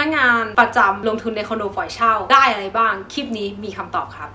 นักงานประจำลงทุนในคอนโดปล่อยเช่าได้อะไรบ้าง คลิปนี้มีคำตอบครับ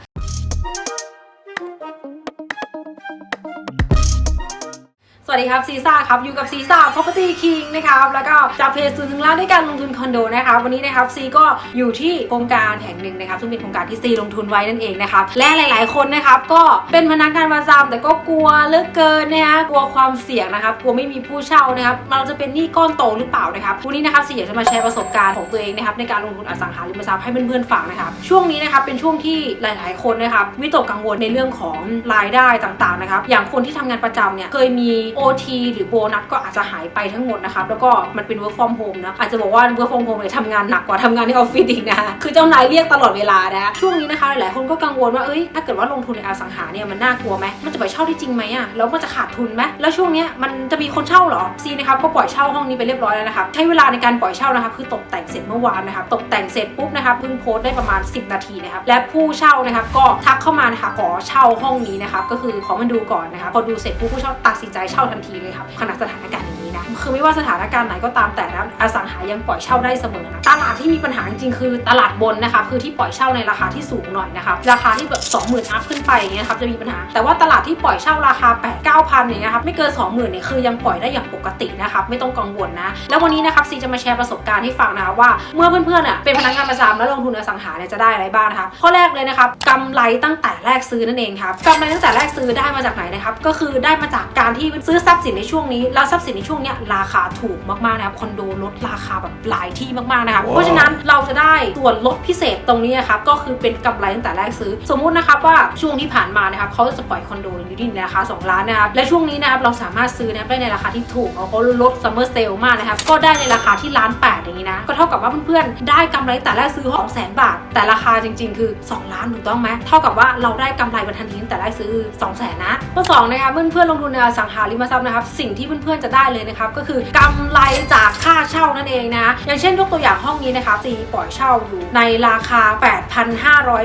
วัสดีครับซีซ่าครับอยู่กับซีซ่า Property King นะครับแล้วก็จากเพจสื่อถึงร้านด้วยการลงทุนคอนโดนะครับวันนี้นะครับซีก็อยู่ที่โครงการแห่งหนึ่งนะครับซึ่งเป็นโครงการที่ซีลงทุนไว้นั่นเองนะครับและหลาย ๆ คนนะครับก็เป็นพนักงานประจำแต่ก็กลัวเลือเกินนะฮะกลัวความเสี่ยงนะครับกลัวไม่มีผู้เช่านะครับเราจะเป็นหนี้ก้อนโตหรือเปล่านะครับวันนี้นะครับซีอยากจะมาแชร์ประสบการณ์ของตัวเองนะครับในการลงทุนอสังหาริมทรัพย์ให้เพื่อนๆฟังนะครับช่วงนี้นะครับเป็นช่วงที่หลาย ๆ คนนะครับวิตกกังวลในเรื่องของรายได้ต่าง ๆ นะครับอย่างคนที่ทำงานประจำเนี่ยเคยมี OT หรือโบนัสก็อาจจะหายไปทั้งหมดนะครับแล้วก็มันเป็น work from home นะอาจจะบอกว่า work from home เนี่ยทำงานหนักกว่าทำงานในออฟฟิศอีกนะคือเจ้านายเรียกตลอดเวลานะช่วงนี้นะคะหลายๆคนก็กังวลว่าเอ้ยถ้าเกิดว่าลงทุนในอสังหาเนี่ยมันน่ากลัวไหมมันจะปล่อยเช่าได้จริงไหมอะแล้วมันจะขาดทุนไหมแล้วช่วงนี้มันจะมีคนเช่าหรอซีนะครับก็ปล่อยเช่าห้องนี้ไปเรียบร้อยแล้วนะครับใช้เวลาในการปล่อยเช่านะครับคือตกแต่งเสร็จเมื่อวานนะครับตกแต่งเสร็จปุ๊บนะครับเพิ่งโพสต์ได้ประมาณ 10 นาทีนะครับและผู้เช่านะครับก็ทักเข้ามานะคะขอเช่าห้องนี้นะครับก็คือขอมาดูก่อนนะครับพอดูเสร็จผู้เช่าตัดสินใจเช่าทันทีเลยครับขณะสถานการณ์อย่าง นะคือไม่ว่าสถานการณ์ไหนก็ตามแต่นะอสังหายังปล่อยเช่าได้เสมอนะตลาดที่มีปัญหาจริงๆคือตลาดบนนะคะคือที่ปล่อยเช่าในราคาที่สูงหน่อยนะครับราคาที่แบบ20,000อัพขึ้นไปอย่างเงี้ยครับจะมีปัญหา แต่ว่าตลาดที่ปล่อยเช่าราคา 8 9 0 0 0อย่างเงี้ยครับไม่เกิน20,000เนี่ยคือยังปล่อยได้อย่างปกตินะครับไม่ต้องกังวลนะแล้ววันนี้นะครับซีจะมาแชร์ประสบการณ์ให้ฟังนะคะว่าเมื่อเพื่อนๆอะเป็นพนักงานประจำแล้วลงทุนอสังหาเนี่ยจะได้อะไรบ้างนะคะข้อแรกเลยนะครับกำไรตั้งแต่แรกซื้อนั่นเองครับกำไรตั้งแต่แรกซื้อได้มาจากไหนนะครับก็คือได้มาจากการที่ซื้อทรัพย์สินในช่วงนี้แล้วทรัพย์สินในช่วงเนี้ยราคาถูกมากๆนะครับคอนโดลดราคาแบบหลายที่มากๆนะครับว้าวเพราะฉะนั้นเราจะได้ส่วนลดพิเศษตรงนี้นะครับก็คือเป็นกำไรตั้งแต่แรกซื้อ สมมุตินะครับว่าช่วงที่ผ่านมานะครับเขาจะปล่อยคอนโดอยู่ที่ในราคา2ล้านนะครับและช่วงนี้นะครับเราสามารถซื้อนะครับได้ในราคาที่ถูกเขาลดซัมเมอร์เซลมากนะครับก็ได้ในราคาที่ล้านแปดอย่างนี้นะก็เท่ากับว่าเพื่อนๆได้กำไรแต่แรกซื้อ2 0 0 0 0 0บาท แต่ราคาจริง ๆ คือ 2 ล้านถูกต้องไหมเท่ากับว่าเราได้กำไรบันทันทีตั้งแต่แรกซื้อ2 0 0 0 0 0นะข้อสองนะครับเพื่อนๆลงทุนในอสังหาริมทรัพย์นะครับสิ่งที่เพื่อนๆจะได้เลยนะครับ ก็คือกำไรจากค่าเช่านั่นเองนะ อย่างเช่นยกตัวอย่างห้องนี้นะครับซีปล่อยเช่าอยู่ในราคา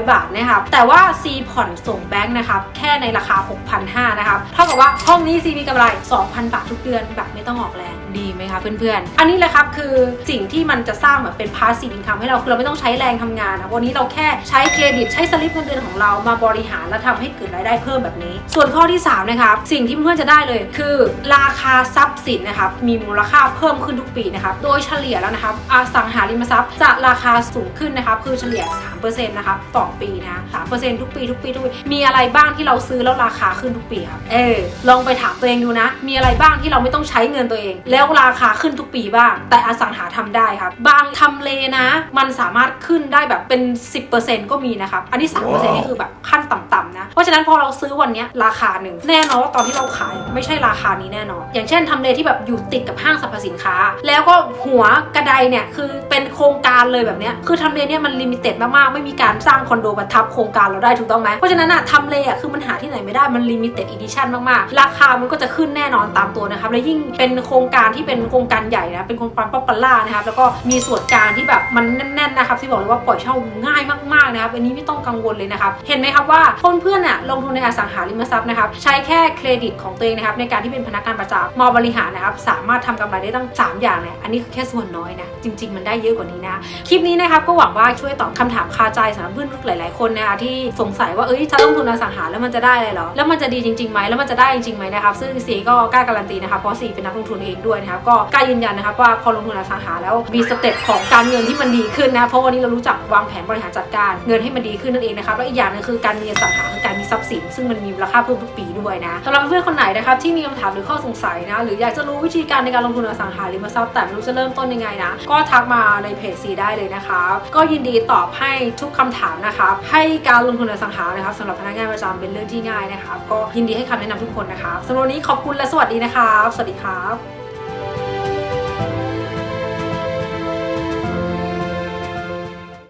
8,500 บาทนะครับ แต่ว่าซีผ่อนส่งแบงค์นะครับ แค่ในราคา 6,500นะครับ เท่ากับว่าห้องนี้ซีมีกำไร 2,000 บาททุกเดือนแบบไม่ต้องออกแรงดีไหมคะเพื่อนๆ อันนี้แหละครับคือสิ่งที่มันจะสร้างแบบเป็นพาสซีฟอินคัมให้เราคือเราไม่ต้องใช้แรงทำงานนะวันนี้เราแค่ใช้เครดิตใช้สลิปเงินเดือนของเรามาบริหารและทำให้เกิดรายได้เพิ่มแบบนี้ ส่วนข้อที่สามนะครับสิ่งที่เพื่อนๆจะได้เลยคือ ราคาทรัพย์สินนะคะรับมีมูลค่าเพิ่มขึ้นทุกปีนะครับโดยเฉลี่ยแล้วนะครับอสังหาริมทรัพย์จะราคาสูงขึ้นนะครับคือเฉลี่ย 3%นะครับต่อปีนะ3%ทุกปีทุกปีทุกปี มีอะไรบ้างที่เราซื้อแล้วราคาขึ้นทุกปีครับเออลองไปถามตัวเองดูนะ มีอะไรบ้างที่เราไม่ต้องใช้เงินตัวเอง แล้วราคาขึ้นทุกปีบ้าง แต่อสังหาทำได้ครับ บางทำเลนะ มันสามารถขึ้นได้แบบเป็น 10%ก็มีนะครับ อันนี้ 3%นี่คือแบบขั้นต่ำๆนะ เพราะฉะนั้นพอเราซื้อวันเนี้ยราคาหนึ่งแน่นอนว่าตอนที่เราขายไม่ใช่ราคานี้แน่นอน อย่างเช่นทำเลที่แบบอยู่ติดกับห้างสรรพสินค้า แล้วก็หัวกระไดเนี่ยคือเป็นโครงการเลยแบบเนี้ยคือทำเลเนี่ยมันลิมิเต็ดมากๆ ไม่มีการสร้างคอนโดมาทับโครงการเราได้ถูกต้องไหมเพราะฉะนั้นอะทำเลอะคือมันหาที่ไหนไม่ได้มันลิมิเต็ดอีดิชั่นมากๆ ราคามันก็จะขึ้นแน่นอนตามตัวนะครับและยิ่งเป็นโครงการที่เป็นโครงการใหญ่นะเป็นโครงการป๊อปปูล่านะครับแล้วก็มีส่วนกลางที่แบบมันแน่นๆนะครับที่บอกเลยว่าปล่อยเช่าง่ายมากๆนะครับอันนี้ไม่ต้องกังวลเลยนะครับเห็นไหมครับว่าคนเพื่อนๆอะลงทุนในอสังหาริมทรัพย์นะครับใช้แค่เครดิตของตัวเองนะครับในการที่เป็นพนักงานประจำมาบริหารนะครับสามารถทำกำไรได้ตั้ง 3 อย่างเนี่ยอันนี้คือแค่ส่วนน้อยนะ จริง ๆ มันได้เยอะกว่านี้นะ คลิปนี้นะครับก็หวังว่าช่วยตอบคำถามคาใจสำหรับเพื่อนหลาย ๆ คนนะคะที่สงสัยว่าเอ้ยถ้าลงทุนอสังหาแล้วมันจะได้อะไรหรอ แล้วมันจะดีจริงๆไหมแล้วมันจะได้จริงๆไหมนะครับซึ่งสีก็กล้าการันตีนะคะเพราะสีเป็นนักลงทุนเองด้วยนะครับก็กล้ายืนยันนะครับว่าพอลงทุนอสังหาแล้วมีสเต็ปของการเงินที่มันดีขึ้นนะเพราะวันนี้เรารู้จักวางแผนบริหารจัดการเงินให้มันดีขึ้นนั่นเองนะครับแล้วอีกอย่างหนึงคือการมีอสังหาคือการมีทรัพย์สิน ซึ่งมันมีมูลค่าเพิ่มทุกปีด้วยนะสำหรับเพื่อนคนไหนนะครับที่มีคำถามหรือข้อสงสัยนะหรืออยากจะรู้วิธีการในการลงทุนอสังหาริมทรัพย์แต่ไม่รู้จะเริ่มต้นยังไงนะ ก็ทักมาในเพจซีได้เลยนะครับก็ยินดีตอบให้ทุกคำถามนะครับให้การลงทุนอสังหานะครับสำหรับพนักงานประจำเป็นเรื่องที่ง่ายนะครับก็ยินดีให้คำแนะนำทุกคนนะครับสำหรับวันนี้ขอบคุณและสวัสดีนะครับสวัสดีครับ